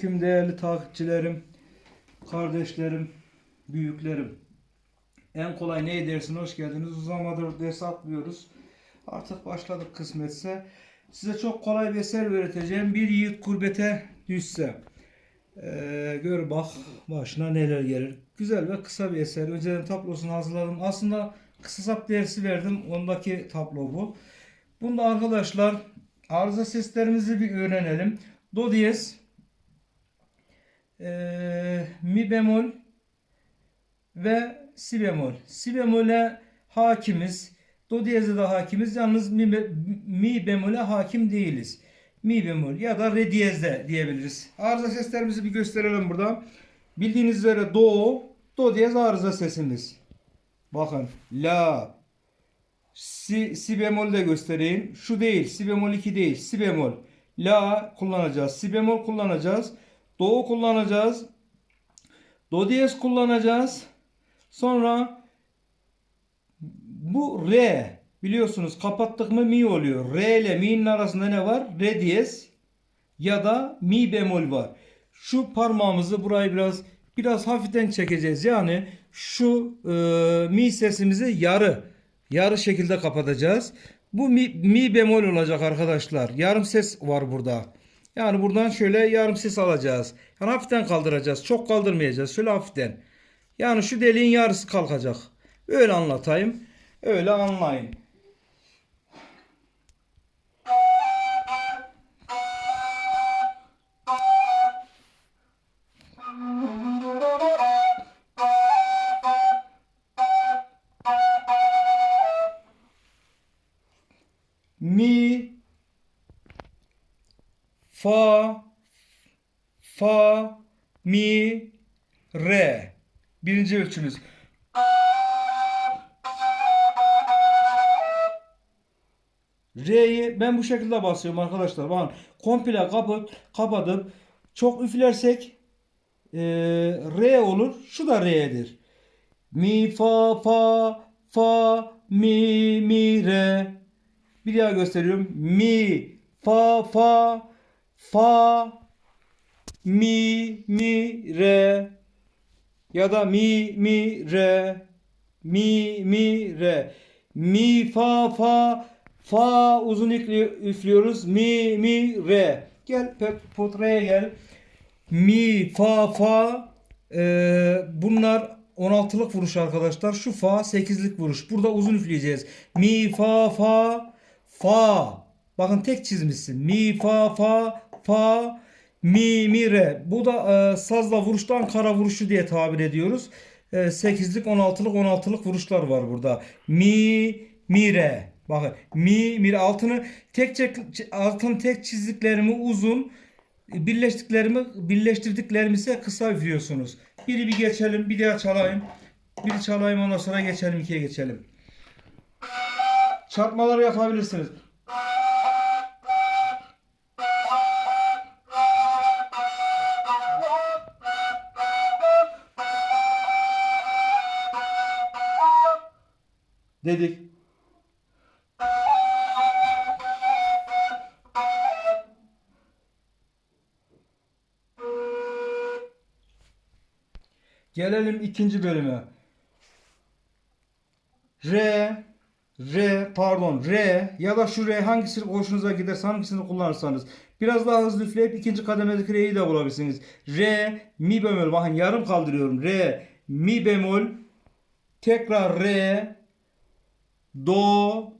aleyküm değerli takipçilerim, kardeşlerim, büyüklerim. En kolay ne edersin hoş geldiniz. Uzamadır ders atlıyoruz. Artık başladık kısmetse. Size çok kolay bir eser öğreteceğim. Bir yiğit gurbete düşse. Ee, gör bak başına neler gelir. Güzel ve kısa bir eser. Önceden tablosunu hazırladım. Aslında kısa sap dersi verdim. Ondaki tablo bu. Bunda arkadaşlar arıza seslerimizi bir öğrenelim. Do diyez, eee, mi bemol ve si bemol. Si bemole hakimiz. Do diyeze de hakimiz. Yalnız mi, mi bemole hakim değiliz. Mi bemol ya da re diyezde diyebiliriz. Arıza seslerimizi bir gösterelim burada. Bildiğiniz üzere do, do diyez arıza sesimiz. Bakın la, si, si bemol de göstereyim. Şu değil, si bemol 2 değil, si bemol. La kullanacağız, si bemol kullanacağız, do kullanacağız, do diyez kullanacağız. Sonra bu re biliyorsunuz kapattık mı mi oluyor. Re ile mi'nin arasında ne var? Re diyez ya da mi bemol var. Şu parmağımızı burayı biraz biraz hafiften çekeceğiz. Yani şu e, mi sesimizi yarı yarı şekilde kapatacağız. Bu mi, mi bemol olacak arkadaşlar. Yarım ses var burada. Yani buradan şöyle yarım ses alacağız. Yani hafiften kaldıracağız. Çok kaldırmayacağız. Şöyle hafiften. Yani şu deliğin yarısı kalkacak. Öyle anlatayım. Öyle anlayın. Re birinci ölçümüz Re'yi ben bu şekilde basıyorum arkadaşlar. Bakın komple kapat, kapatıp çok üflersek eee re olur. Şu da re'dir. Mi fa fa fa mi mi re. Bir daha gösteriyorum. Mi fa fa fa mi mi re ya da mi mi re mi mi re. Mi fa fa fa uzun üflü- üflüyoruz. Mi mi re. Gel potraya gel. Mi fa fa Ee, bunlar 16'lık vuruş arkadaşlar. Şu fa 8'lik vuruş. Burada uzun üfleyeceğiz. Mi fa fa fa. Bakın tek çizmişsin. Mi fa fa fa mi mi re bu da e, sazla vuruştan kara vuruşu diye tabir ediyoruz e, 8'lik 16'lık 16'lık vuruşlar var burada mi mi re bakın mi mi re altını tek çek altını tek çizdiklerimi uzun birleştiklerimi birleştirdiklerimi ise kısa üflüyorsunuz. Biri bir geçelim, bir daha çalayım. Biri çalayım ondan sonra geçelim, ikiye geçelim. Çarpmaları yapabilirsiniz. Dedik. Gelelim ikinci bölüme. Re, re, pardon, re ya da şu re hangisi hoşunuza giderse hangisini kullanırsanız biraz daha hızlı üfleyip ikinci kademedeki re'yi de bulabilirsiniz. Re, mi bemol, bakın yarım kaldırıyorum. Re, mi bemol, tekrar re, do,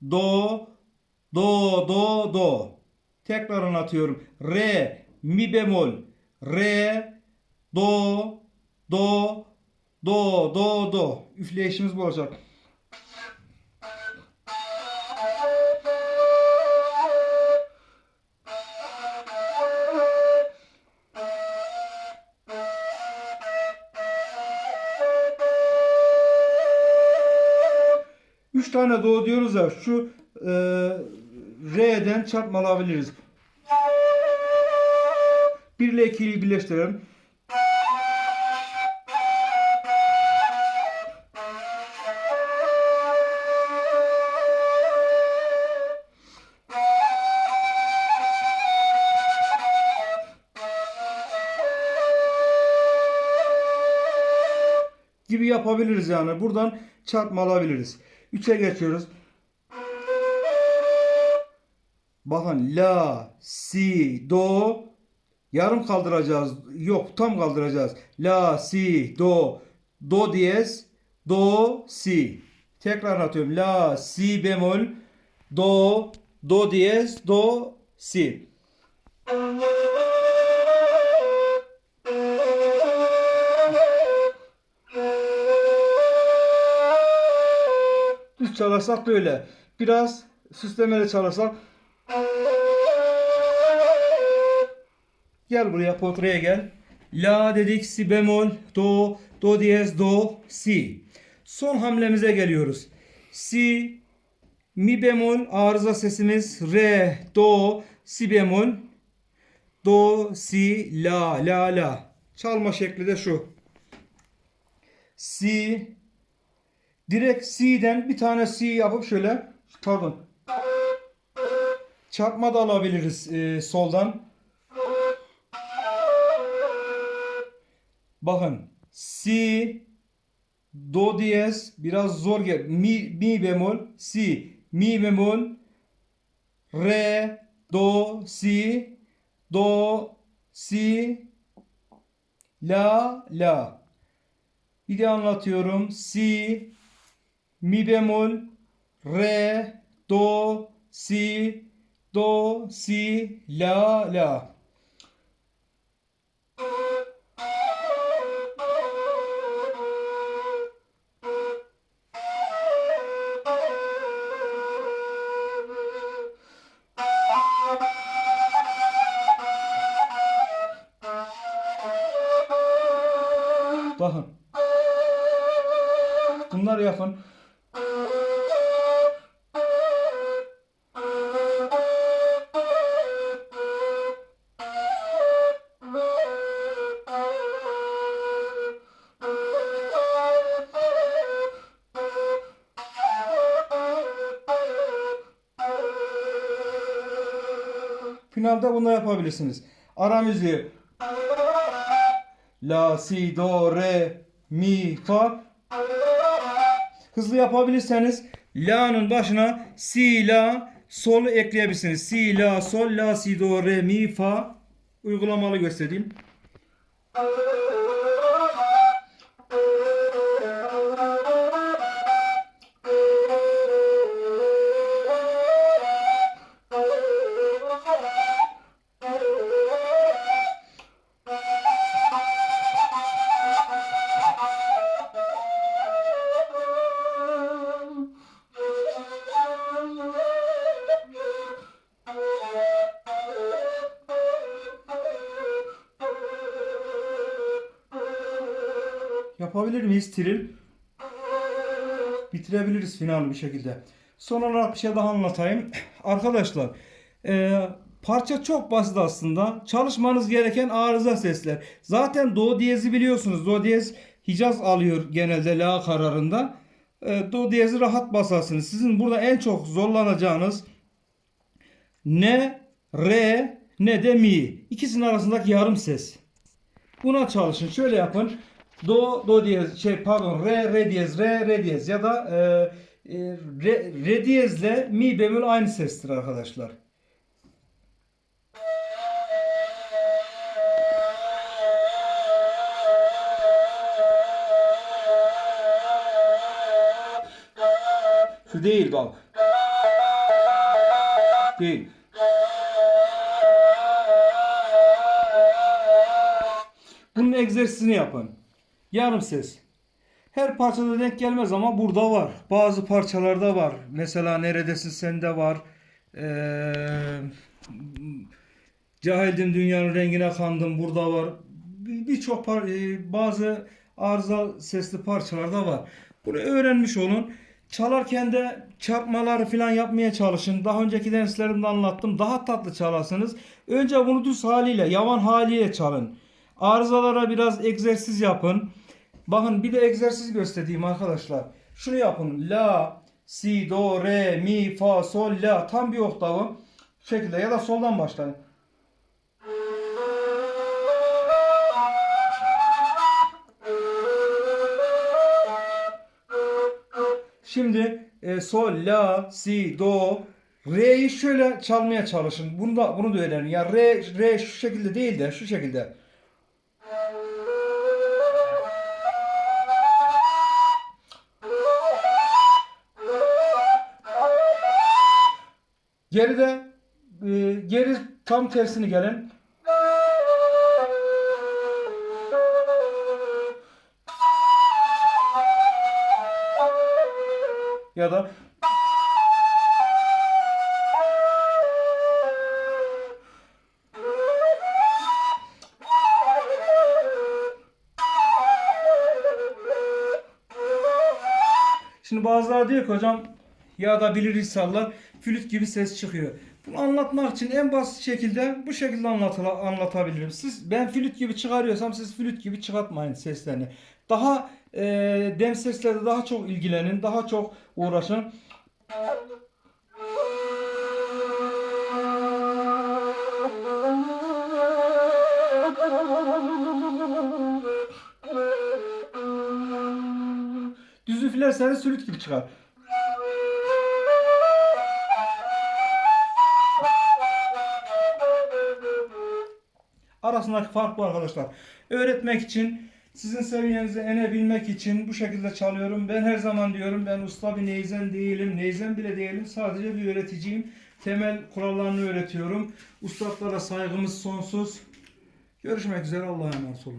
do, do, do, do. Tekrar anlatıyorum. Re, mi bemol, re, do, do, do, do, do. Üfleyişimiz bu olacak. tane do diyoruz ya şu e, R'den çarpma alabiliriz. 1 ile 2'yi birleştirelim. gibi yapabiliriz yani. Buradan çarpma alabiliriz. 3'e geçiyoruz. Bakın la, si, do yarım kaldıracağız. Yok tam kaldıracağız. La, si, do, do diyez, do, si. Tekrar anlatıyorum. La, si bemol, do, do diyez, do, si. Düz çalarsak böyle. Biraz süslemeli çalarsak Gel buraya portreye gel. La dedik si bemol do do diyez do si. Son hamlemize geliyoruz. Si mi bemol arıza sesimiz re do si bemol do si la la la. Çalma şekli de şu. Si direkt si'den bir tane si yapıp şöyle pardon çarpma da alabiliriz e, soldan. Bakın si do diyez biraz zor gel. Mi, mi bemol si mi bemol re do si do si la la. Bir de anlatıyorum. Si mi bemol re do si do si la la. Finalde bunu yapabilirsiniz. Ara müziği. La, si, do, re, mi, fa. Hızlı yapabilirseniz la'nın başına si, la, sol ekleyebilirsiniz. Si, la, sol, la, si, do, re, mi, fa. Uygulamalı göstereyim. Yapabilir miyiz Tiril? Bitirebiliriz final bir şekilde. Son olarak bir şey daha anlatayım. Arkadaşlar e, parça çok basit aslında. Çalışmanız gereken arıza sesler. Zaten do diyezi biliyorsunuz. Do diyez Hicaz alıyor genelde la kararında. E, do diyezi rahat basarsınız. Sizin burada en çok zorlanacağınız ne re ne de mi. İkisinin arasındaki yarım ses. Buna çalışın. Şöyle yapın. Do, do diyez, şey pardon, re, re diyez, re, re diyez ya da e, e, re, re diyezle mi bemol aynı sestir arkadaşlar. Şu değil bak. Değil. Bunun egzersizini yapın. Yarım ses. Her parçada denk gelmez ama burada var. Bazı parçalarda var. Mesela neredesin sende var. Ee, cahildim dünyanın rengine kandım burada var. Bir- Birçok e, bazı arıza sesli parçalarda var. Bunu öğrenmiş olun. Çalarken de çarpmaları falan yapmaya çalışın. Daha önceki derslerimde anlattım. Daha tatlı çalarsınız. Önce bunu düz haliyle, yavan haliyle çalın. Arızalara biraz egzersiz yapın. Bakın bir de egzersiz göstereyim arkadaşlar. Şunu yapın. La, si, do, re, mi, fa, sol, la. Tam bir oktavı. Şekilde ya da soldan başlayın. Şimdi e, sol, la, si, do, re'yi şöyle çalmaya çalışın. Bunu da bunu da öğrenin. Ya re re şu şekilde değil de şu şekilde. Geride e, geri tam tersini gelin. Ya da Şimdi bazıları diyor ki hocam ya da bilir insanlar flüt gibi ses çıkıyor. Bunu anlatmak için en basit şekilde bu şekilde anlatıla, anlatabilirim. Siz ben flüt gibi çıkarıyorsam siz flüt gibi çıkartmayın seslerini. Daha e, dem seslerde daha çok ilgilenin, daha çok uğraşın. Düz üflerseniz flüt gibi çıkar. Arasındaki fark bu arkadaşlar. Öğretmek için, sizin seviyenize enebilmek için bu şekilde çalıyorum. Ben her zaman diyorum ben usta bir neyzen değilim. Neyzen bile değilim. Sadece bir öğreticiyim. Temel kurallarını öğretiyorum. Ustalara saygımız sonsuz. Görüşmek üzere. Allah'a emanet olun.